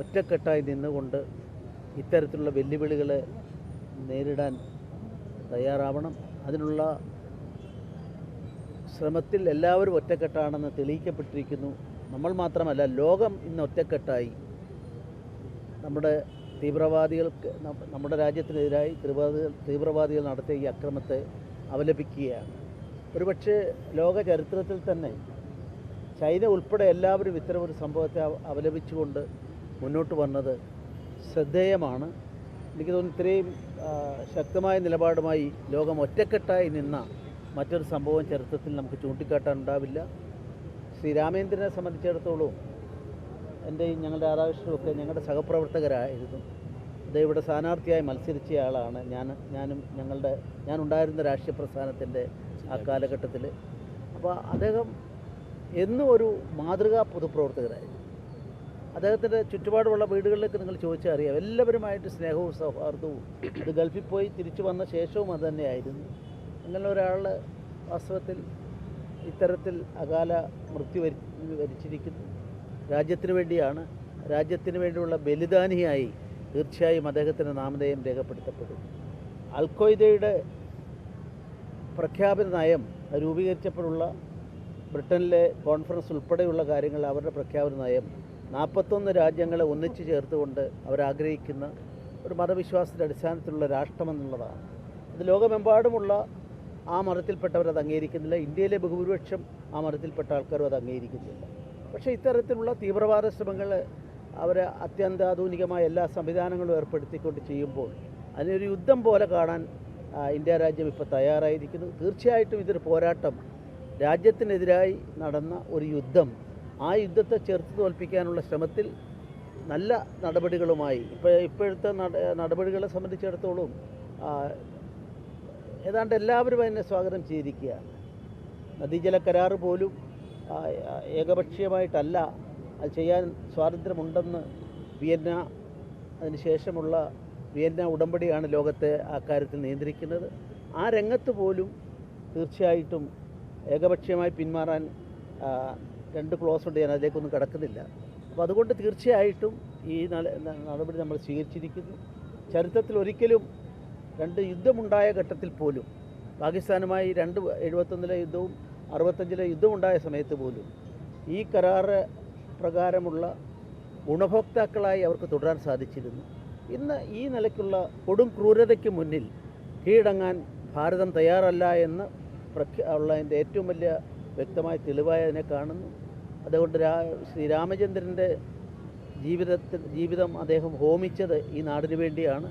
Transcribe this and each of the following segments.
ഒറ്റക്കെട്ടായി നിന്നുകൊണ്ട് ഇത്തരത്തിലുള്ള വെല്ലുവിളികളെ നേരിടാൻ തയ്യാറാവണം. അതിനുള്ള ശ്രമത്തിൽ എല്ലാവരും ഒറ്റക്കെട്ടാണെന്ന് തെളിയിക്കപ്പെട്ടിരിക്കുന്നു. നമ്മൾ മാത്രമല്ല ലോകം ഇന്ന് ഒറ്റക്കെട്ടായി. നമ്മുടെ തീവ്രവാദികൾക്ക് നമ്മുടെ രാജ്യത്തിനെതിരായി തീവ്രവാദികൾ തീവ്രവാദികൾ നടത്തിയ ഈ അക്രമത്തെ അവലപിക്കുകയാണ് ഒരുപക്ഷെ ലോക ചരിത്രത്തിൽ തന്നെ ചൈന ഉൾപ്പെടെ എല്ലാവരും ഇത്തരം ഒരു സംഭവത്തെ അവലപിച്ചുകൊണ്ട് മുന്നോട്ട് വന്നത് ശ്രദ്ധേയമാണ്. എനിക്ക് തോന്നുന്നു ഇത്രയും ശക്തമായ നിലപാടുമായി ലോകം ഒറ്റക്കെട്ടായി നിന്ന മറ്റൊരു സംഭവം ചരിത്രത്തിൽ നമുക്ക് ചൂണ്ടിക്കാട്ടാനുണ്ടാവില്ല ശ്രീ രാമേന്ദ്രനെ സംബന്ധിച്ചിടത്തോളം എന്റെയും ഞങ്ങളുടെ ഒക്കെ ഞങ്ങളുടെ സഹപ്രവർത്തകരായിരുന്നു. അദ്ദേഹം ഇവിടെ സ്ഥാനാർത്ഥിയായി മത്സരിച്ചയാളാണ് ഞാൻ ഞാനും ഞങ്ങളുടെ ഞാനുണ്ടായിരുന്ന രാഷ്ട്രീയ പ്രസ്ഥാനത്തിന്റെ ആ കാലഘട്ടത്തിൽ. അപ്പോൾ അദ്ദേഹം എന്നും ഒരു മാതൃകാ പൊതുപ്രവർത്തകരായിരുന്നു. അദ്ദേഹത്തിന്റെ ചുറ്റുപാടുമുള്ള വീടുകളിലേക്ക് നിങ്ങൾ ചോദിച്ചാൽ അറിയാം. എല്ലാവരുമായിട്ട് സ്നേഹവും സൗഹാർദ്ദവും അത് ഗൾഫിൽ പോയി തിരിച്ചു വന്ന ശേഷവും അത് തന്നെയായിരുന്നു. അങ്ങനെ ഒരാൾ വാസ്തവത്തിൽ ഇത്തരത്തിൽ അകാല മൃത്യു വരി വരിച്ചിരിക്കുന്നു. രാജ്യത്തിന് വേണ്ടിയാണ് രാജ്യത്തിന് വേണ്ടിയുള്ള ബലിദാനിയായി തീർച്ചയായും അദ്ദേഹത്തിന്റെ നാമധേയം രേഖപ്പെടുത്തപ്പെടും അൽഖ്വയ്ദയുടെ പ്രഖ്യാപന നയം രൂപീകരിച്ചപ്പോഴുള്ള ബ്രിട്ടനിലെ കോൺഫറൻസ് ഉൾപ്പെടെയുള്ള കാര്യങ്ങൾ അവരുടെ പ്രഖ്യാപന നയം നാൽപ്പത്തൊന്ന് രാജ്യങ്ങളെ ഒന്നിച്ചു ചേർത്തുകൊണ്ട് അവരാഗ്രഹിക്കുന്ന ഒരു മതവിശ്വാസത്തിന്റെ അടിസ്ഥാനത്തിലുള്ള രാഷ്ട്രമെന്നുള്ളതാണ്. ഇത് ലോകമെമ്പാടുമുള്ള ആ മതത്തിൽപ്പെട്ടവർ അത് അംഗീകരിക്കുന്നില്ല. ഇന്ത്യയിലെ ബഹുഭൂരിപക്ഷം ആ മതത്തിൽപ്പെട്ട ആൾക്കാരും അത് അംഗീകരിക്കുന്നില്ല. പക്ഷേ ഇത്തരത്തിലുള്ള തീവ്രവാദ ശ്രമങ്ങൾ അവർ അത്യന്താധുനികമായ എല്ലാ സംവിധാനങ്ങളും ഏർപ്പെടുത്തിക്കൊണ്ട് ചെയ്യുമ്പോൾ അതിനൊരു യുദ്ധം പോലെ കാണാൻ ഇന്ത്യ രാജ്യം ഇപ്പോൾ തയ്യാറായിരിക്കുന്നു. തീർച്ചയായിട്ടും ഇതൊരു പോരാട്ടം. രാജ്യത്തിനെതിരായി നടന്ന ഒരു യുദ്ധം ആ യുദ്ധത്തെ ചെറുത്ത് തോൽപ്പിക്കാനുള്ള ശ്രമത്തിൽ നല്ല നടപടികളുമായി ഇപ്പോൾ ഇപ്പോഴത്തെ നട നടപടികളെ സംബന്ധിച്ചിടത്തോളം ഏതാണ്ട് എല്ലാവരും അതിനെ സ്വാഗതം ചെയ്തിരിക്കുകയാണ് നദീജല കരാർ പോലും ഏകപക്ഷീയമായിട്ടല്ല അത് ചെയ്യാൻ സ്വാതന്ത്ര്യമുണ്ടെന്ന് വിയന്ന അതിനുശേഷമുള്ള വിയന്ന ഉടമ്പടിയാണ് ലോകത്തെ ആ കാര്യത്തിൽ നിയന്ത്രിക്കുന്നത്. ആ രംഗത്ത് പോലും തീർച്ചയായിട്ടും ഏകപക്ഷീയമായി പിന്മാറാൻ രണ്ട് ക്ലോസ് ഉണ്ട് ഞാൻ അതിലേക്കൊന്നും കിടക്കുന്നില്ല. അപ്പോൾ അതുകൊണ്ട് തീർച്ചയായിട്ടും ഈ നടപടി നമ്മൾ സ്വീകരിച്ചിരിക്കുന്നു. ചരിത്രത്തിൽ ഒരിക്കലും രണ്ട് യുദ്ധമുണ്ടായ ഘട്ടത്തിൽ പോലും പാകിസ്ഥാനുമായി രണ്ട് എഴുപത്തൊന്നിലെ യുദ്ധവും അറുപത്തഞ്ചിലെ യുദ്ധമുണ്ടായ സമയത്ത് പോലും ഈ കരാറ് പ്രകാരമുള്ള ഗുണഭോക്താക്കളായി അവർക്ക് തുടരാൻ സാധിച്ചിരുന്നു. ഇന്ന് ഈ നിലയ്ക്കുള്ള കൊടും ക്രൂരതയ്ക്ക് മുന്നിൽ കീഴടങ്ങാൻ ഭാരതം തയ്യാറല്ല എന്ന് പ്രഖ്യാ ഉള്ളതിന്റെ ഏറ്റവും വലിയ വ്യക്തമായ തെളിവായി അതിനെ കാണുന്നു. അതുകൊണ്ട് രാ ശ്രീരാമചന്ദ്രന്റെ ജീവിതത്തിൽ ജീവിതം അദ്ദേഹം ഹോമിച്ചത് ഈ നാടിനു വേണ്ടിയാണ്.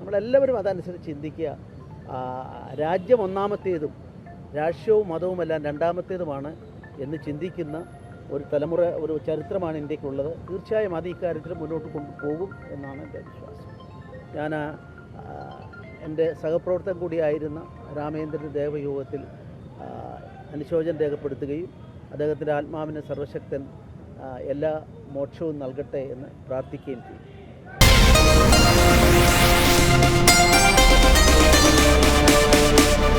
നമ്മളെല്ലാവരും അതനുസരിച്ച് ചിന്തിക്കുക. രാജ്യം ഒന്നാമത്തേതും രാഷ്ട്രവും മതവുമെല്ലാം രണ്ടാമത്തേതുമാണ് എന്ന് ചിന്തിക്കുന്ന ഒരു തലമുറ ഒരു ചരിത്രമാണ് ഇന്ത്യക്കുള്ളത്. തീർച്ചയായും അത് ഇക്കാര്യത്തിൽ മുന്നോട്ട് കൊണ്ടുപോകും എന്നാണ് എന്റെ വിശ്വാസം. ഞാൻ എന്റെ സഹപ്രവർത്തകൻ കൂടിയായിരുന്ന രാമേന്ദ്രൻ ദേവയോഗത്തിൽ അനുശോചനം രേഖപ്പെടുത്തുകയും അദ്ദേഹത്തിന്റെ ആത്മാവിന് സർവശക്തൻ എല്ലാ മോക്ഷവും നൽകട്ടെ എന്ന് പ്രാർത്ഥിക്കുകയും ചെയ്യും.